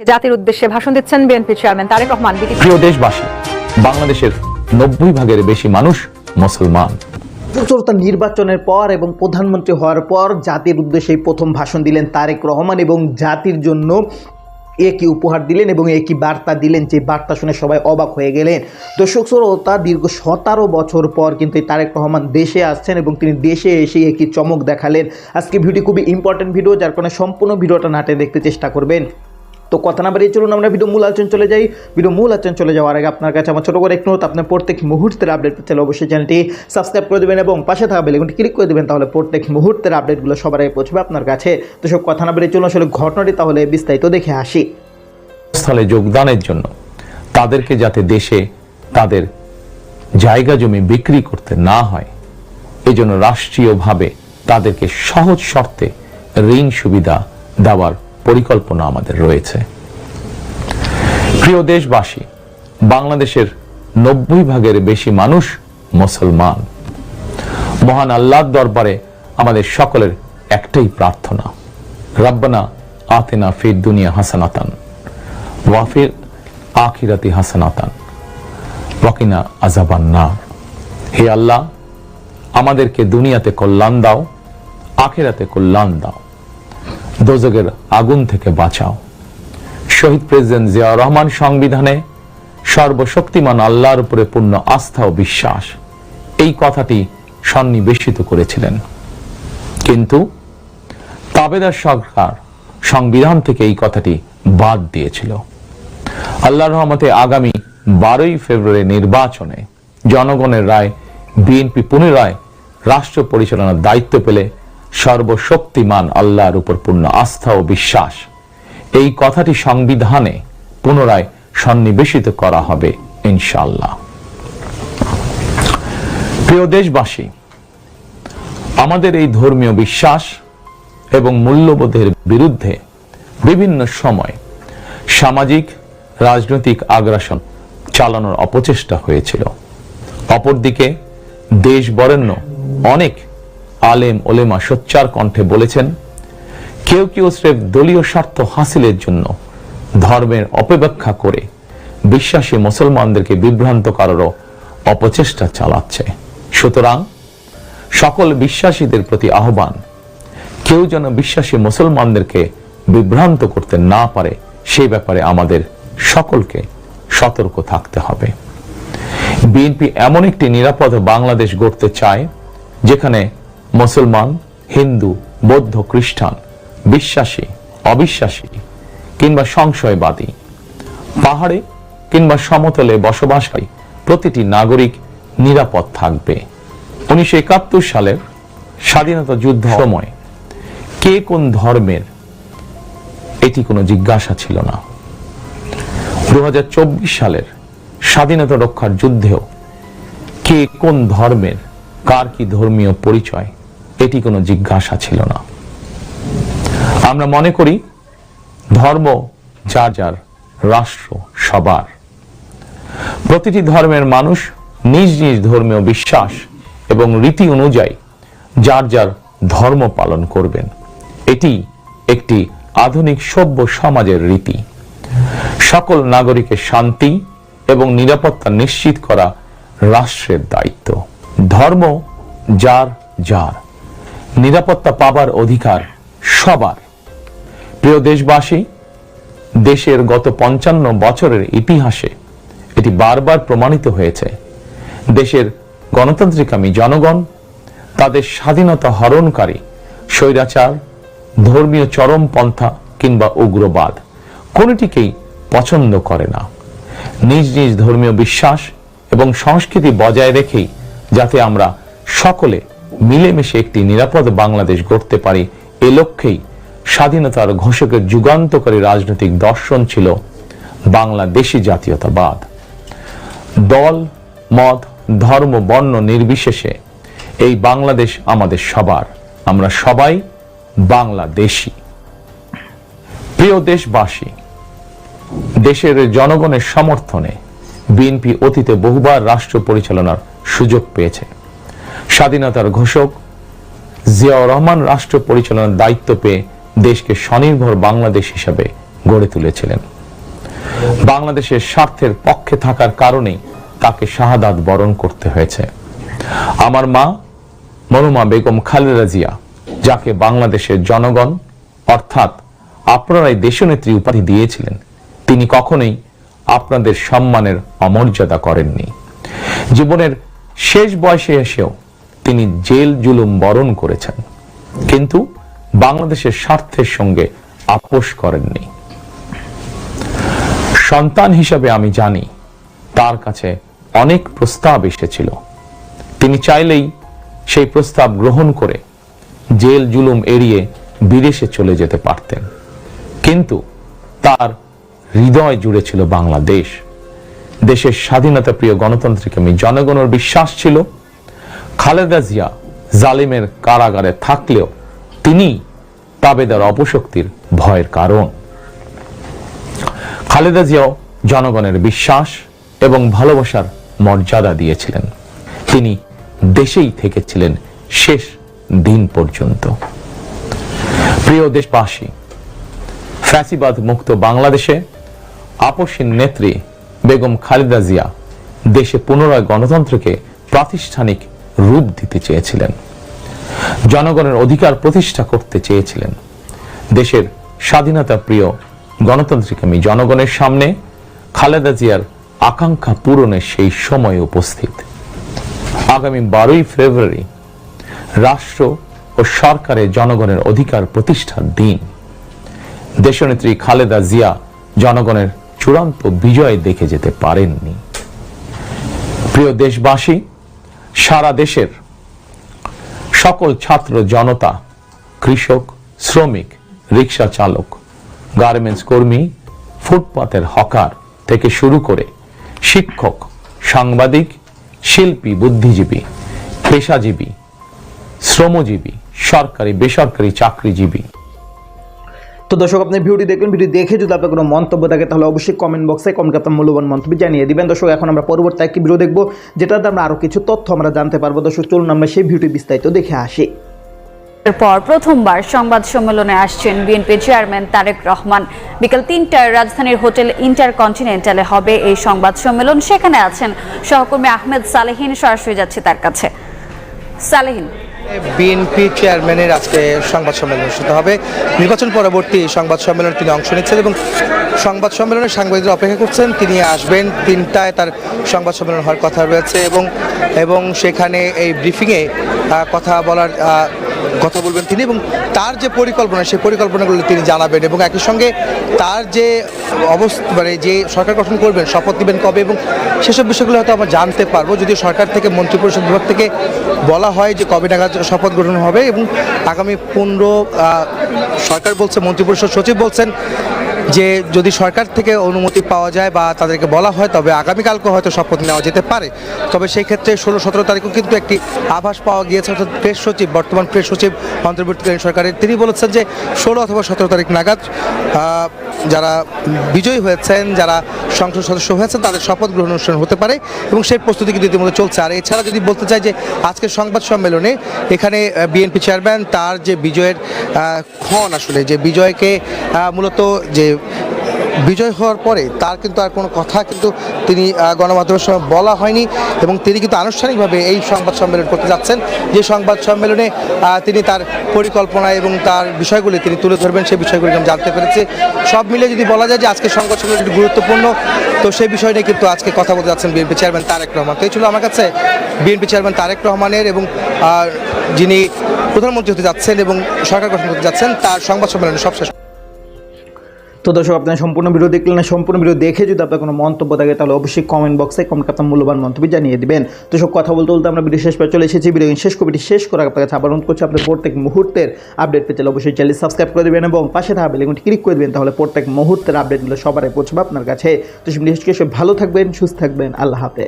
জাতির উদ্দেশ্যে ভাষণ দিচ্ছেন বিএনপি চেয়ারম্যান তারেক রহমান বিটি প্রিয় দেশবাসী বাংলাদেশের নব্বই ভাগের বেশি মানুষ মুসলমান। চতুর্থ নির্বাচনের পর এবং প্রধানমন্ত্রী হওয়ার পর জাতির উদ্দেশ্যে প্রথম ভাষণ দিলেন তারেক রহমান এবং জাতির জন্য একই উপহার দিলেন এবং একই বার্তা দিলেন যে বার্তা শুনে সবাই অবাক হয়ে গেলেন। দর্শক শ্রোতা দীর্ঘ সতেরো বছর পর কিন্তু এই তারেক রহমান দেশে আসছেন এবং তিনি দেশে এসে একই চমক দেখালেন। আজকে ভিডিও খুবই ইম্পর্টেন্ট ভিডিও যার কারণে সম্পূর্ণ ভিডিওটা নাটে দেখতে চেষ্টা করবেন। তো কথা না বাড়িয়ে চলুন আমরা ভিডিও মূল আলোচনা চলে যাই। ভিডিও মূল আলোচনা চলে যাওয়ার আগে আপনার কাছে আমার ছোটো করে একটু আপনার প্রত্যেক মুহূর্তের আপডেট পেতে অবশ্যই চ্যানেলটি সাবস্ক্রাইব করে দেবেন এবং পাশে থাকা বেলেগুনটি ক্লিক করে দেবেন, তাহলে প্রত্যেক মুহূর্তের আপডেটগুলো সবার আগে পৌঁছবে আপনার কাছে। তো সব কথা না বাড়িয়ে চলুন, আসলে ঘটনাটি তাহলে বিস্তারিত দেখে আসি। স্থলে যোগদানের জন্য তাদেরকে যাতে দেশে তাদের জায়গা জমি বিক্রি করতে না হয়, এজন্য রাষ্ট্রীয়ভাবে তাদেরকে সহজ শর্তে ঋণ সুবিধা দেওয়ার পরিকল্পনা আমাদের রয়েছে। প্রিয় দেশবাসী, বাংলাদেশের নব্বই ভাগের বেশি মানুষ মুসলমান। মহান আল্লাহর দরবারে আমাদের সকলের একটাই প্রার্থনা, রাব্বানা আতেনা ফির দুনিয়া হাসানাতান ওয়াফির আখিরাতি হাসানাতান ওয়াকিনা আজাবান না হে আল্লাহ, আমাদেরকে দুনিয়াতে কল্যাণ দাও, আখেরাতে কল্যাণ দাও। দোজগের আগুন থেকে বাঁচাও। শহীদ প্রেসিডেন্ট জিয়া রহমান সংবিধানে সর্বশক্তিমান আল্লাহর উপরে পূর্ণ আস্থা ও বিশ্বাস, এই কথাটি সন্নিবেশিত করেছিলেন। কিন্তু তাবেদার সরকার সংবিধান থেকে এই কথাটি বাদ দিয়েছিল। আল্লাহর রহমতে আগামী বারোই ফেব্রুয়ারি নির্বাচনে জনগণের রায়, বিএনপি পুনরায় রাষ্ট্র পরিচালনার দায়িত্ব পেলে সর্বশক্তিমান আল্লাহর উপর পূর্ণ আস্থা ও বিশ্বাস। এই কথাটি সংবিধানে পুনরায় সন্নিবেশিত করা হবে, ইনশাআল্লাহ। প্রিয় দেশবাসী, আমাদের এই ধর্মীয় বিশ্বাস এবং মূল্যবোধের বিরুদ্ধে বিভিন্ন সময় সামাজিক, রাজনৈতিক আগ্রাসন চালানোর অপচেষ্টা হয়েছিল। অপরদিকে দেশ বরেণ্য অনেক আলেম ওলেমা সোচ্চার কণ্ঠে বলেছেন, কেউ কেউ স্রেফ দলীয় স্বার্থ হাসিলের জন্য ধর্মের অপব্যাখ্যা করে বিশ্বাসী মুসলমানদেরকে বিভ্রান্ত করারও অপচেষ্টা চালাচ্ছে। সুতরাং সকল বিশ্বাসীদের প্রতি আহ্বান, কেউ যেন বিশ্বাসী মুসলমানদেরকে বিভ্রান্ত করতে না পারে সেই ব্যাপারে আমাদের সকলকে সতর্ক থাকতে হবে। বিএনপি এমন একটি নিরাপদ বাংলাদেশ গড়তে চায়, যেখানে মুসলমান, হিন্দু, বৌদ্ধ, খ্রিস্টান, বিশ্বাসী, অবিশ্বাসী কিংবা সংশয়বাদী, পাহাড়ে কিংবা সমতলে বসবাসকারী প্রতিটি নাগরিক নিরাপদ থাকবে। উনিশশো একাত্তর সালের স্বাধীনতা যুদ্ধ সময় কে কোন ধর্মের এটি কোনো জিজ্ঞাসা ছিল না। দু হাজার চব্বিশ সালের স্বাধীনতা রক্ষার যুদ্ধেও কে কোন ধর্মের কার কি ধর্মীয় পরিচয় এটি কোনো জিজ্ঞাসা ছিল না। আমরা মনে করি, ধর্ম যার যার রাষ্ট্র সবার। প্রতিটি ধর্মের মানুষ নিজ নিজ ধর্মীয় বিশ্বাস এবং রীতি অনুযায়ী যার যার ধর্ম পালন করবেন। এটি একটি আধুনিক সভ্য সমাজের রীতি। সকল নাগরিকের শান্তি এবং নিরাপত্তা নিশ্চিত করা রাষ্ট্রের দায়িত্ব। ধর্ম যার যার নিরাপত্তা পাবার অধিকার সবার। প্রিয় দেশবাসী, দেশের গত পঞ্চান্ন বছরের ইতিহাসে এটি বারবার প্রমাণিত হয়েছে। দেশের গণতান্ত্রিকামী জনগণ, তাদের স্বাধীনতা হরণকারী স্বৈরাচার, ধর্মীয় চরমপন্থা কিংবা উগ্রবাদ কোনটিকেই পছন্দ করে না। নিজ নিজ ধর্মীয় বিশ্বাস এবং সংস্কৃতি বজায় রেখেই যাতে আমরা সকলে মিলেমিশে একটি নিরাপদ বাংলাদেশ গড়তে পারি এ লক্ষ্যেই স্বাধীনতার ঘোষকের যুগান্তকারী রাজনৈতিক দর্শন ছিল বাংলাদেশি জাতীয়তাবাদ। দল, মত, ধর্ম, বর্ণ নির্বিশেষে এই বাংলাদেশ আমাদের সবার। আমরা সবাই বাংলাদেশি। প্রিয় দেশবাসী, দেশের জনগণের সমর্থনে বিএনপি অতীতে বহুবার রাষ্ট্র পরিচালনার সুযোগ পেয়েছে। স্বাধীনতার ঘোষক জিয়াউর রহমান রাষ্ট্র পরিচালনার দায়িত্ব পেয়ে দেশকে স্বনির্ভর বাংলাদেশ হিসাবে গড়ে তুলেছিলেন। বাংলাদেশের স্বার্থের পক্ষে থাকার কারণেই তাকে শাহাদাত বরণ করতে হয়েছে। আমার মা মনুমা বেগম খালেদা জিয়া, যাকে বাংলাদেশের জনগণ, অর্থাৎ আপনারাই দেশনেত্রী উপাধি দিয়েছিলেন, তিনি কখনোই আপনাদের সম্মানের অমর্যাদা করেননি। জীবনের শেষ বয়সে এসেও তিনি জেল জুলুম বরণ করেছেন। কিন্তু বাংলাদেশের স্বার্থের সঙ্গে আপোষ করেননি। সন্তান হিসাবে আমি জানি, তার কাছে অনেক প্রস্তাব এসেছিল। তিনি চাইলেই সেই প্রস্তাব গ্রহণ করে জেল জুলুম এড়িয়ে বিদেশে চলে যেতে পারতেন। কিন্তু তার হৃদয় জুড়ে ছিল বাংলাদেশ। দেশের স্বাধীনতা প্রিয় গণতান্ত্রিক আমি জনগণের বিশ্বাস ছিল। খালেদা জিয়া জালিমের কারাগারে থাকলেও তিনি তাবেদার অপশক্তির ভয়ের কারণ। খালেদা জিয়াও জনগণের বিশ্বাস এবং ভালোবাসার মর্যাদা দিয়েছিলেন। তিনি দেশেই থেকেছিলেন শেষ দিন পর্যন্ত। প্রিয় দেশবাসী, ফ্যাসিবাদ মুক্ত বাংলাদেশে আপসীন নেত্রী বেগম খালেদা জিয়া দেশে পুনরায় গণতন্ত্রকে প্রাতিষ্ঠানিক রূপ দিতে চেয়েছিলেন। জনগণের অধিকার প্রতিষ্ঠা করতে চেয়েছিলেন। দেশের স্বাধীনতা প্রিয় গণতান্ত্রিকামী জনগণের সামনে খালেদা জিয়ার আকাঙ্ক্ষা পূরণের সেই সময় উপস্থিত। আগামী বারোই ফেব্রুয়ারি রাষ্ট্র ও সরকারের জনগণের অধিকার প্রতিষ্ঠার দিন। দেশনেত্রী খালেদা জিয়া জনগণের চূড়ান্ত বিজয় দেখে যেতে পারেননি। প্রিয় দেশবাসী সারা দেশের সকল ছাত্র, জনতা, কৃষক, শ্রমিক, রিক্সা চালক, গার্মেন্টস কর্মী, ফুটপাতের হকার থেকে শুরু করে শিক্ষক, সাংবাদিক, শিল্পী, বুদ্ধিজীবী, পেশাজীবী, শ্রমজীবী, সরকারি, বেসরকারি চাকরিজীবী তো দর্শক, আপনি ভিডিওটি দেখলেন ভিডিও দেখে যদি আপনার কোনো মন্তব্য থাকে, তাহলে অবশ্যই কমেন্ট বক্সে কমেন্ট আপনার মূল্যবান মন্তব্য জানিয়ে দিবেন। দর্শক, এখন আমরা পরবর্তী একটি ভিডিও দেখব যেটাতে আমরা আরও কিছু তথ্য আমরা জানতে পারব। দর্শক, চলুন আমরা সেই ভিডিওটি বিস্তারিত দেখে আসি। এরপর প্রথমবার সংবাদ সম্মেলনে আসছেন বিএনপি চেয়ারম্যান তারেক রহমান। বিকেল তিনটায় রাজধানীর হোটেল ইন্টারকন্টিনেন্টালে হবে এই সংবাদ সম্মেলন। সেখানে আছেন সহকর্মী আহমেদ সালেহিন, সরাসরি যাচ্ছে তার কাছে। সালেহিন বিএনপি চেয়ারম্যানের আজকে সংবাদ সম্মেলন অনুষ্ঠিত হবে। নির্বাচন পরবর্তী সংবাদ সম্মেলনে তিনি অংশ নিচ্ছেন এবং সংবাদ সম্মেলনে সাংবাদিকরা অপেক্ষা করছেন। তিনি আসবেন তিনটায়, তার সংবাদ সম্মেলন হওয়ার কথা রয়েছে এবং এবং সেখানে এই ব্রিফিংয়ে কথা বলার কথা বলবেন তিনি এবং তার যে পরিকল্পনা, সেই পরিকল্পনাগুলো তিনি জানাবেন এবং একই সঙ্গে তার যে অবস্থা মানে যে সরকার গঠন করবেন, শপথ নেবেন কবে এবং সেসব বিষয়গুলো হয়তো আমরা জানতে পারব। যদি সরকার থেকে, মন্ত্রিপরিষদ বিভাগ থেকে বলা হয় যে কবে নাগাদ শপথ গ্রহণ হবে এবং আগামী পনেরো সরকার বলছে, মন্ত্রিপরিষদ সচিব বলছেন যে যদি সরকার থেকে অনুমতি পাওয়া যায় বা তাদেরকে বলা হয়, তবে আগামীকালকে হয়তো শপথ নেওয়া যেতে পারে। তবে সেই ক্ষেত্রে ষোলো সতেরো তারিখও কিন্তু একটি আভাস পাওয়া গিয়েছে, অর্থাৎ প্রেস সচিব, বর্তমান প্রেস সচিব অন্তর্বর্তীকালীন সরকারের। তিনি বলেছেন যে ষোলো অথবা সতেরো তারিখ নাগাদ যারা বিজয়ী হয়েছেন, যারা সংসদ সদস্য হয়েছেন, তাদের শপথ গ্রহণ অনুষ্ঠান হতে পারে এবং সেই প্রস্তুতি কিন্তু ইতিমধ্যে চলছে। আর এছাড়া যদি বলতে চাই যে আজকের সংবাদ সম্মেলনে এখানে বিএনপি চেয়ারম্যান তার যে বিজয়ের ক্ষণ আসলে, যে বিজয়কে মূলত যে বিজয় হওয়ার পরে তার কিন্তু আর কোনো কথা কিন্তু তিনি গণমাধ্যমের সময় বলা হয়নি এবং তিনি কিন্তু আনুষ্ঠানিকভাবে এই সংবাদ সম্মেলন করতে যাচ্ছেন। যে সংবাদ সম্মেলনে তিনি তার পরিকল্পনা এবং তার বিষয়গুলি তিনি তুলে ধরবেন, সেই বিষয়গুলি আমি জানতে পেরেছি। সব মিলে যদি বলা যায় যে আজকে সংবাদ সম্মেলন একটি গুরুত্বপূর্ণ, তো সেই বিষয় নিয়ে কিন্তু আজকে কথা বলতে যাচ্ছেন বিএনপি চেয়ারম্যান তারেক রহমান। তো এই ছিল আমার কাছে বিএনপি চেয়ারম্যান তারেক রহমানের এবং যিনি প্রধানমন্ত্রী হতে যাচ্ছেন এবং সরকার গঠন করতে যাচ্ছেন, তার সংবাদ সম্মেলনে সবশেষ তো দর্শক, আপনার সম্পূর্ণ ভিডিও দেখলেন না, সম্পূর্ণ ভিডিও দেখে যদি আপনার কোনো মন্তব্য থাকে, তাহলে অবশ্যই কমেন্ট বক্সে কমেন্ট আপনার মূল্যবান মন্তব্য জানিয়ে দেবেন। তো সব কথা বলতে বলতে আমরা ভিডিও শেষ পর চলে এসেছি। ভিডিও শেষ কবিটি শেষ করে আপনার কাছে আবার অনুরোধ করছি আপনার প্রত্যেক মুহূর্তের আপডেট পেতে অবশ্যই চ্যানেল সাবস্ক্রাইব করে দেবেন এবং পাশে থাকা বেলেগুনটি ক্লিক করে দেবেন, তাহলে প্রত্যেক মুহূর্তের আপডেটগুলো সবার আগে পৌঁছবে আপনার কাছে। তো সে ভিডিও শেষ ভালো থাকবেন, সুস্থ থাকবেন, আল্লাহ হাফেজ।